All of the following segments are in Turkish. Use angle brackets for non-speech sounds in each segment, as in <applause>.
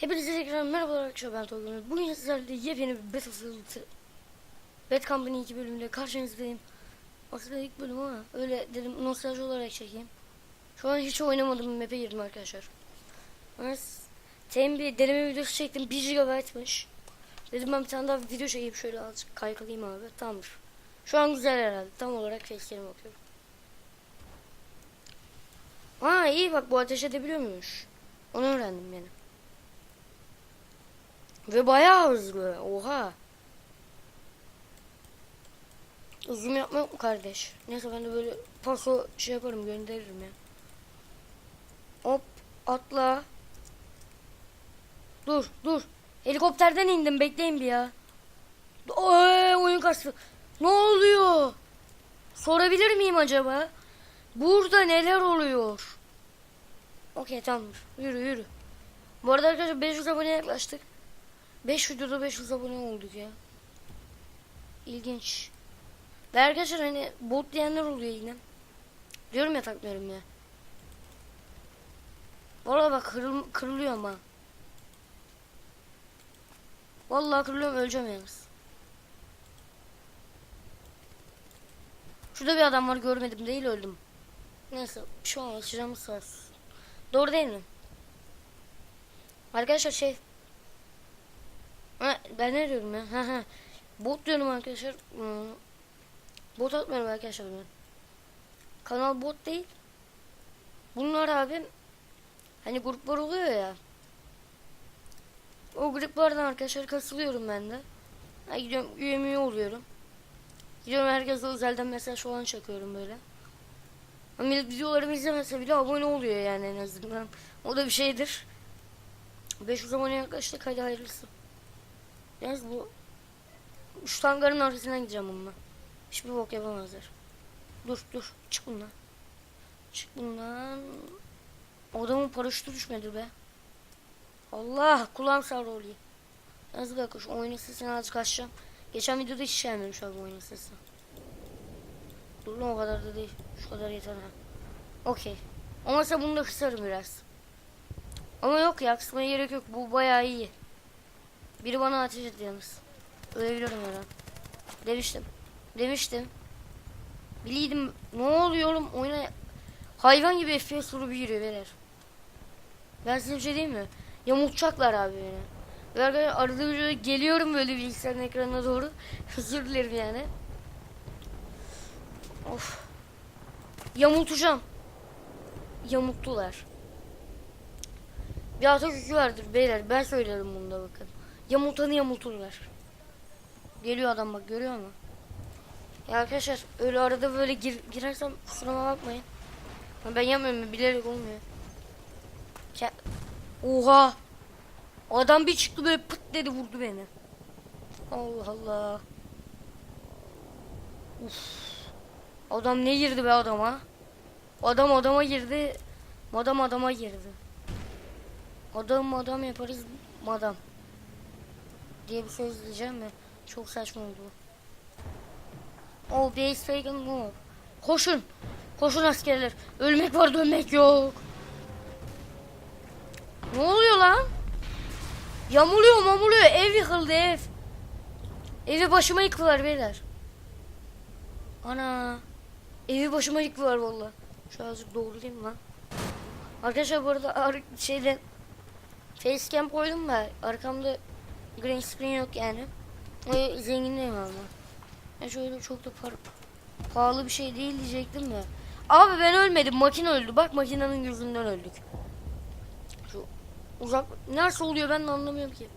Hepinize tekrar merhabalar arkadaşlar ben Tolga. Bugün sizlerle yepyeni bir Battlefield Bad Company 2 bölümünde karşınızdayım. Aslında ilk bölüm ama öyle dedim nostalji olarak çekeyim. Şu an hiç oynamadım map'e girdim arkadaşlar. Bir deneme videosu çektim 1 GB'mış. Dedim ben bir tane daha video çekeyim şöyle azıcık kaykalayayım abi tamamdır. Şu an güzel herhalde tam olarak face'lerime bakıyorum. Aa iyi bak bu ateş edebiliyor muymuş? Onu öğrendim yani. Ve bayağı hızlı. Oha. Zoom yapma yok mu kardeş? Neyse ben de böyle paso şey yaparım gönderirim ya. Hop atla. Dur dur. Helikopterden indim bekleyin bir ya. Oy, oyun kastı. Ne oluyor? Sorabilir miyim acaba? Burada neler oluyor? Okey tamamdır. Yürü yürü. Bu arada arkadaşlar 500 aboneye yaklaştık. 5 videoda 500 abone olduk ya. İlginç. Ve arkadaşlar hani bot diyenler oluyor yine. Diyorum ya takmıyorum ya. Valla bak kırıl, kırılıyor ama. Vallahi kırılıyorum öleceğim yalnız. Şurada bir adam var görmedim değil öldüm. Neyse bir şey olmaz sıcağımız sağ. Doğru değil mi? Arkadaşlar şey Ben ne diyorum ya? Ha ha. Bot diyorum arkadaşlar. Hmm. Bot atmıyorum arkadaşlar ben. Kanal bot değil. Bunlar abi hani gruplar oluyor ya. O gruplardan arkadaşlar kasılıyorum ben de. Ha, gidiyorum üyemi oluyorum. Gidiyorum herkese özelden mesaj falan çakıyorum böyle. Millet videolarımı izlemese bile abone oluyor yani en azından. O da bir şeydir. 500 abone yaklaştık hadi hayırlısı. Yalnız bu şu arkasından gideceğim bununla. Hiçbir bok yapamazlar. Dur dur çık bundan. Çık bundan. Adamın paraşütü düşmedi be. Allah kulağım sarı oluyor. Yalnız bir dakika şu oyunun sesini azıcık açacağım. Geçen videoda hiç gelmemiş abi oyunun sesi. Dur lan o kadar da değil. Şu kadar yeter ha. Okey. Sen bunu da kısarım biraz. Ama yok ya kısmaya gerek yok. Bu bayağı iyi. Biri bana ateş etti yalnız. Ölebilirim her an. Demiştim. Demiştim. Biliydim. Ne oluyor oğlum? Oyuna hayvan gibi FPS vurup giriyor beyler. Ben size bir şey diyeyim mi? Yamultacaklar abi beni. Ve arkadaşlar arada bir geliyorum böyle bilgisayarın ekranına doğru. <laughs> Özür dilerim yani. Of. Yamultacağım. Yamulttular. Bir atakükü vardır beyler. Ben söylerim bunu da bakın. Yamultanı yamulturlar. Geliyor adam bak görüyor musun? Ya arkadaşlar öyle arada böyle gir, girersem kusuruma bakmayın. Ben yapmıyorum bilerek olmuyor. Ke Oha! Adam bir çıktı böyle pıt dedi vurdu beni. Allah Allah. Uf. Adam ne girdi be adama? Adam adama girdi. Madam adama girdi. Adam adam yaparız madam. Diye bir söz diyeceğim mi? Çok saçma oldu. bu. Oh base taken move. Koşun. Koşun askerler. Ölmek var dönmek yok. Ne oluyor lan? Yamuluyor mamuluyor. Ev yıkıldı ev. Evi başıma yıktılar beyler. Ana. Evi başıma yıktılar valla. Şu azıcık doğrulayayım lan. Arkadaşlar bu arada ar- şeyde Facecam koydum da arkamda green screen yok yani. O zenginliğim ama. Ya şöyle çok da par pahalı bir şey değil diyecektim de. Abi ben ölmedim makine öldü. Bak makinenin yüzünden öldük. Şu uzak nasıl oluyor ben de anlamıyorum ki.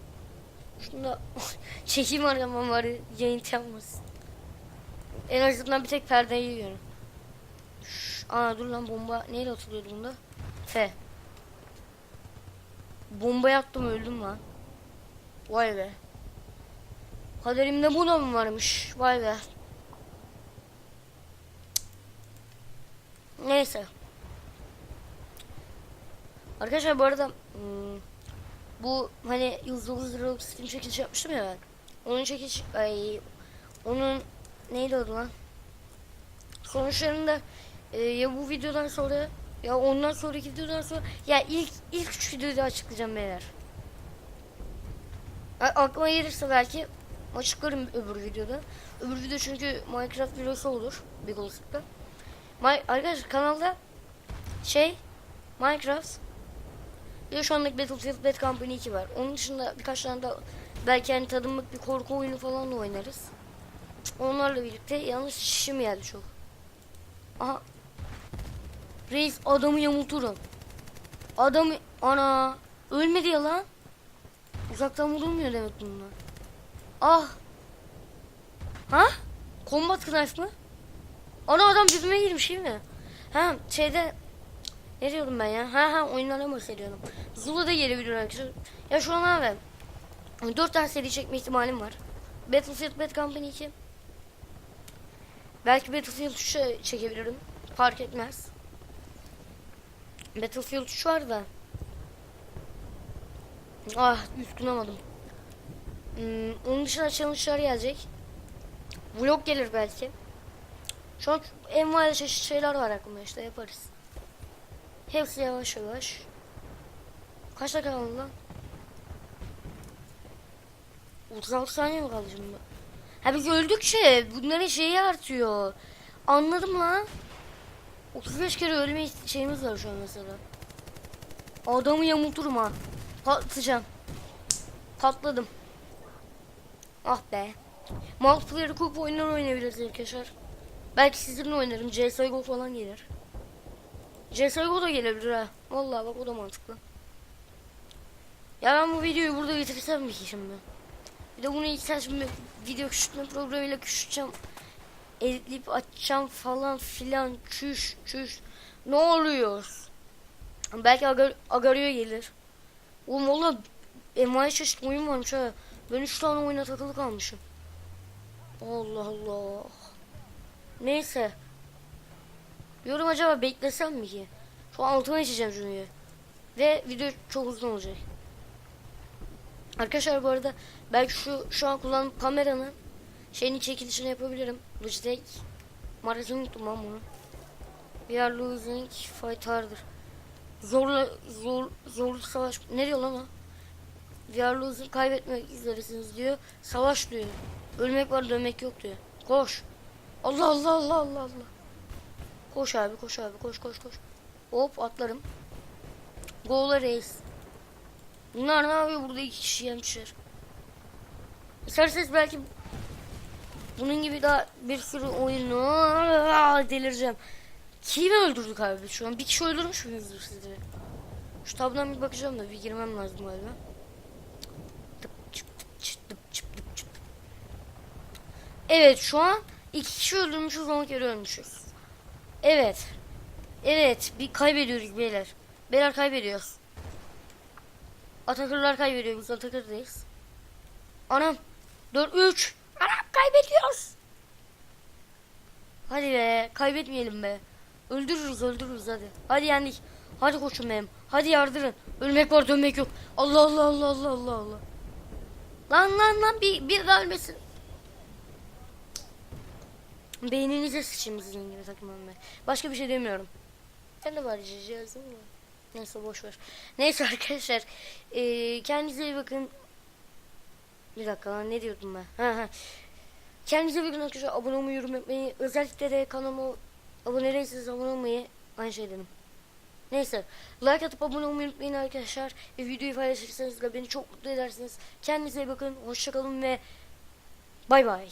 Şunu da <laughs> çekeyim arkamdan bari yayın çalmasın. En azından bir tek perdeyi yiyorum. Şş, Aa dur lan bomba neyle atılıyordu bunda? F. Bomba yattım öldüm lan. Vay be. Kaderimde bu da mı varmış? Vay be. Neyse. Arkadaşlar bu arada hmm, bu hani 109 liralık Steam çekiliş yapmıştım ya ben. Onun çekiliş ay onun neydi adı lan? Sonuçlarında e, ya bu videodan sonra ya ondan sonraki videodan sonra ya ilk ilk üç videoda açıklayacağım beyler. Aklıma gelirse belki açıklarım öbür videoda. Öbür video çünkü Minecraft videosu olur. Bir olasılıkla. My, arkadaşlar kanalda şey Minecraft bir de şu anlık Battlefield Bad Company 2 var. Onun dışında birkaç tane daha belki hani tadımlık bir korku oyunu falan da oynarız. Onlarla birlikte yalnız şişim geldi çok. Aha. Reis adamı yamulturum. Adamı ana ölmedi ya lan. Uzaktan vurulmuyor demek bunlar. Ah. Ha? Combat knife mı? Ana adam dibime girmiş değil mi? Ha şeyde ne diyordum ben ya? Ha ha oyunlardan bahsediyordum. Zula da gelebilir arkadaşlar. Ya şu an abi 4 tane seri çekme ihtimalim var. Battlefield Bad Company 2. Belki Battlefield 3 çekebilirim. Fark etmez. Battlefield 3 var da. Ah üstünamadım. Hmm, onun dışında challenge'lar gelecek. Vlog gelir belki. Şu an envai çeşit şeyler var aklımda işte yaparız. Hepsi yavaş yavaş. Kaç dakika kaldı lan? 36 saniye mi kaldı şimdi? Ha biz öldükçe bunların şeyi artıyor. Anladım lan. 35 kere ölme şeyimiz var şu an mesela. Adamı yamulturum ha. Patlayacağım. Patladım. Ah be. Multiplayer kup oyunlar oynayabiliriz arkadaşlar. Belki sizinle oynarım. CSGO falan gelir. CSGO da gelebilir ha. Vallahi bak o da mantıklı. Ya ben bu videoyu burada bitirsem mi ki şimdi? Bir de bunu ilk sen video küçültme programıyla küçülteceğim. Editleyip açacağım falan filan. Çüş çüş. Ne oluyor? Belki agar, Agario gelir. Oğlum valla envai çeşit oyun varmış ha. Ben 3 tane oyuna takılı kalmışım. Allah Allah. Neyse. Diyorum acaba beklesem mi ki? Şu an altıma içeceğim çünkü. Ve video çok uzun olacak. Arkadaşlar bu arada belki şu şu an kullandığım kameranın şeyini çekilişini yapabilirim. Logitech. Markasını unuttum lan bunu. We are losing fight harder. Zorla zor zorlu savaş ne diyor lan o? Losing kaybetmek üzeresiniz diyor. Savaş diyor. Ölmek var dönmek yok diyor. Koş. Allah Allah Allah Allah Allah. Koş abi koş abi koş koş koş. Hop atlarım. Go'la reis. Bunlar ne yapıyor burada iki kişi yemişler. İsterseniz belki bunun gibi daha bir sürü oyunu delireceğim. Kimi öldürdük abi şu an? Bir kişi öldürmüş müyüzdür sizce? Şu tabdan bir bakacağım da bir girmem lazım galiba. Evet şu an iki kişi öldürmüşüz 10 kere ölmüşüz. Evet. Evet bir kaybediyoruz beyler. Beyler kaybediyoruz. Atakırlar kaybediyor biz Atakır'dayız. Anam 4-3 Anam kaybediyoruz. Hadi be kaybetmeyelim be. Öldürürüz öldürürüz hadi. Hadi yendik. Hadi koçum benim. Hadi yardırın. Ölmek var dönmek yok. Allah Allah Allah Allah Allah Allah. Lan lan lan bir, bir daha ölmesin. Beyninize sıçayım sizin gibi takımım ben. Başka bir şey demiyorum. Ben de bari cihazım mı? Neyse boş ver. Neyse <laughs> arkadaşlar. Ee, kendinize iyi bakın. Bir dakika lan ne diyordum ben? Ha. Kendinize iyi bakın arkadaşlar. Abone olmayı, yorum yapmayı. Özellikle de kanalıma abone değilseniz abone olmayı. Aynı şey dedim. Neyse. Like atıp abone olmayı unutmayın arkadaşlar. Ve videoyu paylaşırsanız da beni çok mutlu edersiniz. Kendinize iyi bakın. Hoşçakalın ve bay bay.